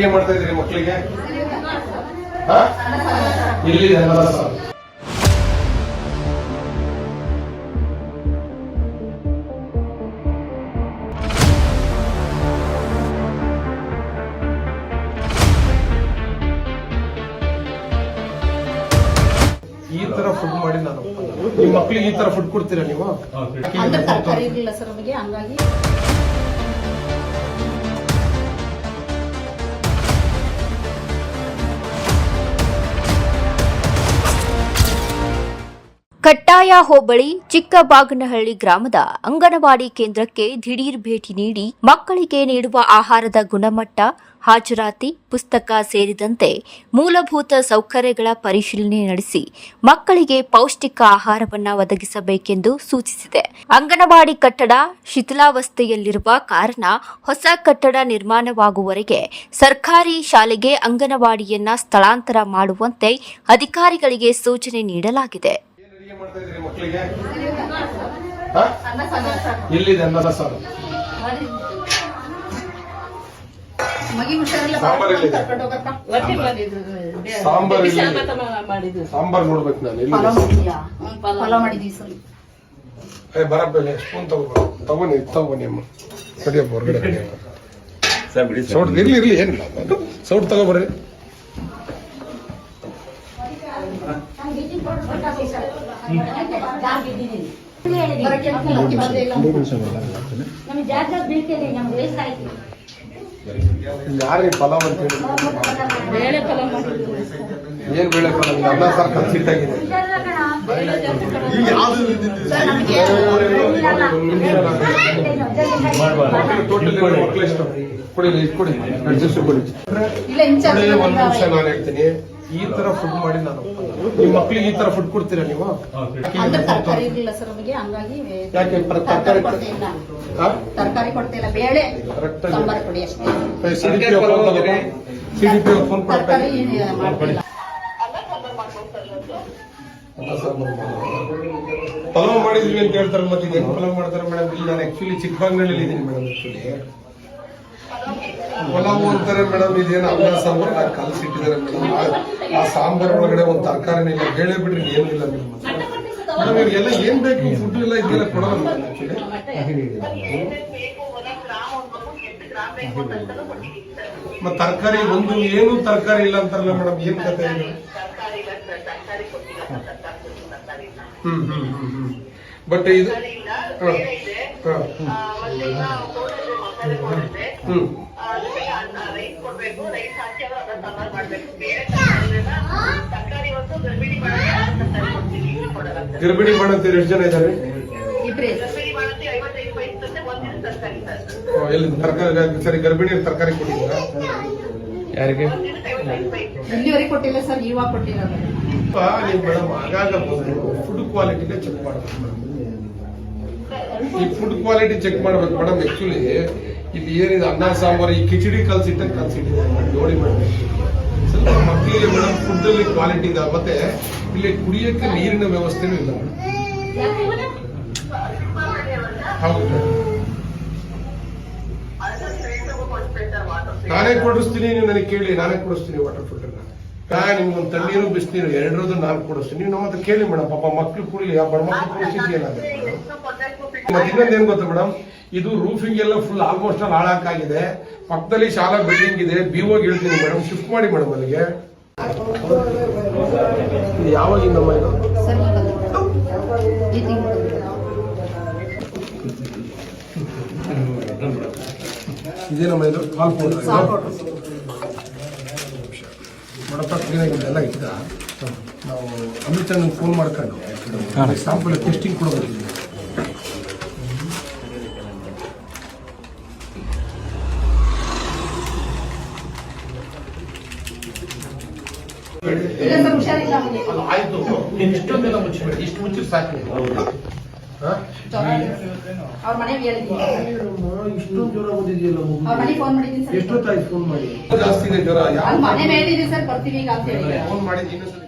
ಅಡಿಗೆ ಮಾಡ್ತಾ ಇದ್ರಿ ಮಕ್ಕಳಿಗೆ? ಇಲ್ಲಿ ಸಾರು. ಈ ತರ ಫುಡ್ ಮಾಡಿ ನಾನು. ಒಪ್ಪಲ್ಲ. ನಿಮ್ ಮಕ್ಳಿಗೆ ಈ ತರ ಫುಡ್ ಕೊಡ್ತೀರಾ ನೀವು? ಅಂದ್ರೆ ತರಕಾರಿ ಇರಲಿಲ್ಲ ಸರ್ ನನಗೆ ಹಂಗಾಗಿ. ಕಟ್ಟಾಯ ಹೋಬಳಿ ಚಿಕ್ಕಬಾಗನಹಳ್ಳಿ ಗ್ರಾಮದ ಅಂಗನವಾಡಿ ಕೇಂದ್ರಕ್ಕೆ ದಿಢೀರ್ ಭೇಟಿ ನೀಡಿ ಮಕ್ಕಳಿಗೆ ನೀಡುವ ಆಹಾರದ ಗುಣಮಟ್ಟ, ಹಾಜರಾತಿ, ಪುಸ್ತಕ ಸೇರಿದಂತೆ ಮೂಲಭೂತ ಸೌಕರ್ಯಗಳ ಪರಿಶೀಲನೆ ನಡೆಸಿ ಮಕ್ಕಳಿಗೆ ಪೌಷ್ಟಿಕ ಆಹಾರವನ್ನು ಒದಗಿಸಬೇಕೆಂದು ಸೂಚಿಸಿದೆ. ಅಂಗನವಾಡಿ ಕಟ್ಟಡ ಶಿಥಿಲಾವಸ್ಥೆಯಲ್ಲಿರುವ ಕಾರಣ ಹೊಸ ಕಟ್ಟಡ ನಿರ್ಮಾಣವಾಗುವವರೆಗೆ ಸರ್ಕಾರಿ ಶಾಲೆಗೆ ಅಂಗನವಾಡಿಯನ್ನ ಸ್ಥಳಾಂತರ ಮಾಡುವಂತೆ ಅಧಿಕಾರಿಗಳಿಗೆ ಸೂಚನೆ ನೀಡಲಾಗಿದೆ. ಮಾಡ್ತಾ ಇದ್ರಿ ಮಕ್ಕಳಿಗೆ? ಹಾ? ಅನ್ನ ಸಾಂಬಾರ್ ಸರ್. ಎಲ್ಲಿದೆ ಅನ್ನದ ಸಾರು ಸಾಂಬಾರ್ ಎಲ್ಲಿದೆ? ಸಾಂಬಾರ್. ಎಲ್ಲಿದೆ? ನೋಡ್ಬೇಕು ನಾನು ಬರಬೇಲೆ ಸರ್ ಏ ಬರಪ್ಪ ಸ್ಪೂನ್ ತಗೋ ತಗೋನಿ ತಗೋನಿ ಅಮ್ಮ ಸರಿಯಪ್ಪ ಹೊರಗಡೆ. ಸೌಟ್ ಇರ್ಲಿ ಇರ್ಲಿ ಏನಿಲ್ಲ. ಸೌಟ್ ತಗೋ ಬರ್ರಿ. ನಮಗೆ ಜಾಗ ಬೀಳ್ತೇನೆ ನಮ್ಗೆ ವಯಸ್ಸಾಯ್ತು. ಯಾರು ಪಲಾವ್ ಅಂತ ಹೇಳಿ ಬೇಳೆ ಪಲಾವ್ ಏನ್ ಬೇಳೆ ಪಲಾವ್? ಇದು ಅನ್ನ ಸಾರು ಕೊಡಿ ಕೊಡಿ. ಅಡ್ಜಸ್ಟ್ ಕೊಡಿ. ಇಲ್ಲ ಒಂದ್ ನಿಮಿಷ ನಾನು ಹೇಳ್ತೀನಿ. ಈ ತರ ಫುಡ್ ಮಾಡಿ ನಾನು. ಒಪ್ಪಲ್ಲ. ನಿಮ್ ಮಕ್ಳಿಗೆ ಈ ತರ ಫುಡ್ ಕೊಡ್ತೀರಾ ನೀವು? ಅಂದ್ರೆ ತರಕಾರಿ ಇರಲಿಲ್ಲ ಸರ್ ಅವಾಗ ಹಂಗಾಗಿ ಯಾಕೆ ಪ್ರ- ತರಕಾರಿ ತರಕಾರಿ ಕೊಡ್ತಾ ಇಲ್ಲ. ಹಾ? ತರಕಾರಿ ಕೊಡ್ತಾ ಇಲ್ಲ ಬೇಳೆ Correct ಆಗಿ ಸಾಂಬಾರ್ ಕೊಡಿ ಅಷ್ಟೇ. ಸಿಡಿಪಿ ಫೋನ್ ತಗೋ ಸಿಡಿಪಿ ಫೋನ್ ತರಕಾರಿ ಮಾಡ್ತಿಲ್ಲ ಪಲಾವ್ ಮಾಡಿದ್ವಿ ಅಂತ ಹೇಳ್ತಾರೆ ಮತ್ತೆ ಪಲಾವ್ ಮಾಡ್ತಾರೆ ಮೇಡಮ್ ಇಲ್ಲಿ ನಾನು ಆಕ್ಚುಲಿ ಚಿಕ್ಕಬಾಂಗ್ನಲ್ಲಿ ಇದ್ದೀನಿ ಮೇಡಮ್ ಆಕ್ಚುಲಿ ಪಲಾವ್ ಅಂತಾರೆ ಮೇಡಮ್ ಇದೇನು ಅನ್ನ ಸಾಂಬಾರ್? ನಾನು ಕಲಸಿಟ್ಟಿದ್ದಾರೆ ಮೇಡಮ್. ಆ ಸಾಂಬಾರ್ ಒಳಗಡೆ ಒಂದು ತರಕಾರಿ ಇಲ್ಲ ಹೇಳೇ ಬಿಡ್ರಿ ಏನೂ ಇಲ್ಲ ಮೇಡಮ್. ಮೇಡಮ್ ಇವ್ರಿಗೆಲ್ಲ ಏನ್ ಬೇಕು? ಫುಡ್ ಎಲ್ಲ ಇದೆಲ್ಲ ಕೊಡೋಲ್ಲ ಮೇಡಮ್ ಆಕ್ಚುಲಿ ತರಕಾರಿ ಒಂದು ಏನು ತರಕಾರಿ ಇಲ್ಲ ಅಂತಾರಲ್ಲ ಮೇಡಮ್ ಏನ್ ಕತೆ ಇದು? ಹ್ಮ್ ಹ್ಮ್ ಹ್ಮ್ ಹ್ಮ್. ಬಟ್ ಇದು ಹ್ಮ್. ಗರ್ಭಿಣಿ ಮಾಡಂತೀರಿ ಎಷ್ಟು ಜನ ಇದ್ದಾರೆ ಓ ಎಲ್ಲಿ ತರಕಾರಿ ಸರಿ ಗರ್ಭಿಣಿ ತರಕಾರಿ ಕೊಟ್ಟಿದ್ದೀರಾ? ಯಾರಿಗೆ? ಇಲ್ಲಿವರೆಗೆ ಕೊಟ್ಟಿಲ್ಲ ಸರ್ ಇವಾಗ ಕೊಟ್ಟಿಲ್ಲ ನೀವು ಮೇಡಮ್ ಆಗಾಗ ಫುಡ್ ಕ್ವಾಲಿಟಿನೇ ಚೆಕ್ ಮಾಡಬೇಕು ಮೇಡಮ್. ಈ ಫುಡ್ ಕ್ವಾಲಿಟಿ ಚೆಕ್ ಮಾಡ್ಬೇಕು. ಮೇಡಮ್ ಆಕ್ಚುಲಿ ಇಲ್ಲಿ ಏನಿದೆ? ಅನ್ನ, ಸಾಂಬಾರು, ಈ ಕಿಚಡಿ ಕಲ್ಸಿಟ್ಟ ಕಲ್ಸಿಟ್ಟಿದೆ ನೋಡಿ ಮೇಡಮ್ ಸ್ವಲ್ಪ ಮಕ್ಕಳಿಗೆ ಮೇಡಮ್ ಫುಡ್ ಅಲ್ಲಿ ಕ್ವಾಲಿಟಿ ಇದೆ. ಮತ್ತೆ ಇಲ್ಲಿ ಕುಡಿಯೋಕ್ಕೆ ನೀರಿನ ವ್ಯವಸ್ಥೆನೂ ಇಲ್ಲ. ಹೌದು. ನಾನೇ ಕೊಡಿಸ್ತೀನಿ, ನೀವು ನನಗೆ ಕೇಳಿ. ನಾನೇ ಕೊಡಿಸ್ತೀನಿ ವಾಟರ್ ಫಿಲ್ಟರ್ನ ನಾ ನಿಮ್ಗೊಂದು ತಣ್ಣೀರು, ಬಿಸಿನೀರು, ಎರಡರದ್ದು ನಾನು ಕೊಡಿಸ್ತೀನಿ. ನೀವು ನಮ್ಮ ಹತ್ರ ಕೇಳಿ ಮೇಡಮ್ ಪಾಪ ಮಕ್ಳು ಕುಡಿಲಿ, ಆ ಬಡ ಮಕ್ಳು ಕುಡಿಸಿದ್ದು ಏನ್ ಗೊತ್ತಾ ಮೇಡಮ್? ಇದು ರೂಫಿಂಗ್ ಎಲ್ಲ ಫುಲ್ ಆಲ್ಮೋಸ್ಟ್ ಆಲ್ ಹಾಳಾಕಾಗಿದೆ ಪಕ್ಕದಲ್ಲಿ ಶಾಲಾ ಬಿಲ್ಡಿಂಗ್ ಇದೆ. ಬಿಒಗೆ ಹೇಳ್ತೀನಿ ಮೇಡಮ್. ಶಿಫ್ಟ್ ಮಾಡಿ ಮೇಡಮ್ ಅಲ್ಲಿಗೆ. ಇದು ಯಾವಾಗಿಂದಮ್ಮ ಇದು? ಸರ್ ಈಗ ಇದೇನಮ್ಮ ಇದು? ಕಾಲ್ ಪೌಡರ್. ನೋಡಪ್ಪ ಕ್ಲೀನಾಗಿ ಎಲ್ಲ ಇದ್ದ ನಾವು ಅಮಿತ್ ಫೋನ್ ಮಾಡ್ಕೊಂಡು ಸ್ಯಾಂಪಲ್ ಟೆಸ್ಟಿಂಗ್ ಕೂಡ ಬರ್ತೀವಿ ಆಯ್ತು. ಇಷ್ಟೊಂದೆಲ್ಲ ಮುಚ್ಚಬೇಡಿ. ಇಷ್ಟು ಮುಚ್ಚಿ ಸಾಕು. ಅವ್ರ ಮನೆಗೆ ಹೇಳಿದ್ದೀನಿ ಇಷ್ಟೊಂದು ಜ್ವರ ಬಂದಿದೆಯಲ್ಲ ಅವ್ರ ಮನೆಗೆ ಫೋನ್ ಮಾಡಿದ್ದೀನಿ ಸರ್. ಎಷ್ಟೊತ್ತಾಯ್ತು ಫೋನ್ ಮಾಡಿ? ಜಾಸ್ತಿ ಇದೆ ಜ್ವರ ಮನೆ ಮೇಲಿದೆ ಸರ್ ಬರ್ತೀವಿ ಈಗ ಅಂತ ಹೇಳಿ. ಫೋನ್ ಮಾಡಿದ್ದೀನಿ ಇನ್ನೊಂದ್ಸತಿ